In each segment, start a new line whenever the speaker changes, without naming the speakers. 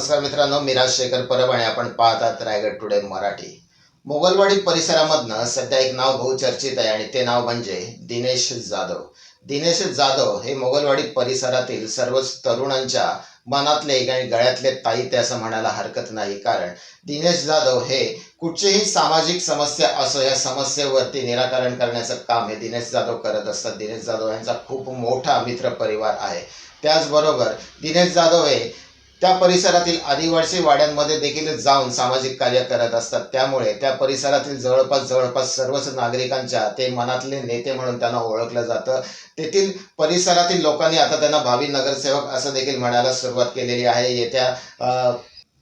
नमस्कार मित्रांनो मी राजशेखर परब आणि आपण पाहतात रायगड टुडे मराठी. मोगलवाडी परिसरामधनं सध्या एक नाव बहुचर्चित आहे आणि ते नाव म्हणजे दिनेश जाधव. दिनेश जाधव हे मोगलवाडी परिसरातील सर्वच तरुणांच्या मनातले एक आणि गळ्यातले ताईते असं म्हणायला हरकत नाही. कारण दिनेश जाधव हे कुठचीही सामाजिक समस्या असो या समस्येवरती निराकरण करण्याचं काम हे दिनेश जाधव करत असतात. दिनेश जाधव यांचा खूप मोठा मित्र परिवार आहे. त्याचबरोबर दिनेश जाधव हे त्या परिसरातील आदिवासी वाड्यांमध्ये देखील जाऊन सामाजिक कार्य करत असतात. त्यामुळे त्या परिसरातील जवळपास जवळपास सर्वच नागरिकांच्या ते मनातले नेते म्हणून त्यांना ओळखलं जातं. तेथील परिसरातील लोकांनी आता त्यांना भावी नगरसेवक असं देखील म्हणायला सुरुवात केलेली आहे. येत्या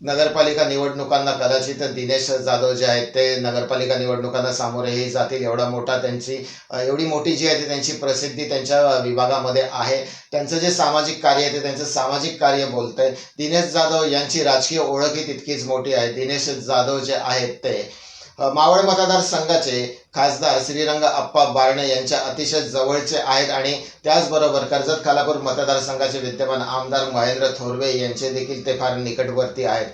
नगरपालिका निवडणुकांना कदाचित दिनेश जाधव जे आहेत ते नगरपालिका निवडणुकांना सामोरेही जातील. एवढा मोठा त्यांची एवढी मोठी जी आहे ती त्यांची प्रसिद्धी त्यांच्या विभागामध्ये आहे. त्यांचं जे सामाजिक कार्य आहे ते त्यांचं सामाजिक कार्य बोलतंय. दिनेश जाधव यांची राजकीय ओळखही तितकीच मोठी आहे. दिनेश जाधव जे आहेत ते मावळ मतदारसंघाचे खासदार श्रीरंग अप्पा बारणे यांच्या अतिशय जवळचे आहेत आणि त्याचबरोबर कर्जत खालापूर मतदारसंघाचे विद्यमान आमदार महेंद्र थोरवे यांचे देखील ते फार निकटवर्ती आहेत.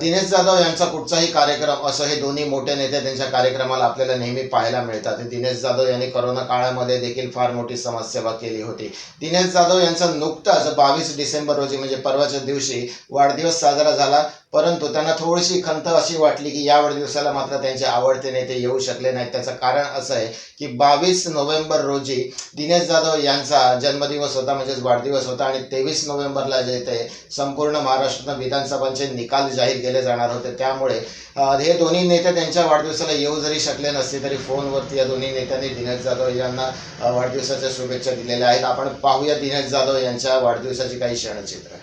दिनेश जाधव यांचा कुठचाही कार्यक्रम असं हे दोन्ही मोठे नेते त्यांच्या कार्यक्रमाला आपल्याला नेहमी पाहायला मिळतात. दिनेश जाधव यांनी करोना काळामध्ये देखील फार मोठी समाजसेवा केली होती. दिनेश जाधव यांचा नुकताच बावीस डिसेंबर रोजी म्हणजे परवाच्या दिवशी वाढदिवस साजरा झाला. परंतु त्यांना थोडीशी खंत अशी वाटली की या वाढदिवसाला मात्र त्यांचे आवडते नेते येऊ शकले नाहीत. त्याचा कारण असं आहे की बावीस नोव्हेंबर रोजी दिनेश जाधव यांचा जन्मदिवस होता म्हणजेच वाढदिवस होता आणि तेवीस नोव्हेंबरला जे ते संपूर्ण महाराष्ट्रात विधानसभांचे निकाल जाहीर केले जाणार होते. त्यामुळे हे दोन्ही नेते त्यांच्या वाढदिवसाला येऊ जरी शकले नसते तरी फोनवरती या दोन्ही नेत्यांनी दिनेश जाधव यांना वाढदिवसाच्या शुभेच्छा दिलेल्या आहेत. आपण पाहूया दिनेश जाधव यांच्या वाढदिवसाची काही क्षणचित्र.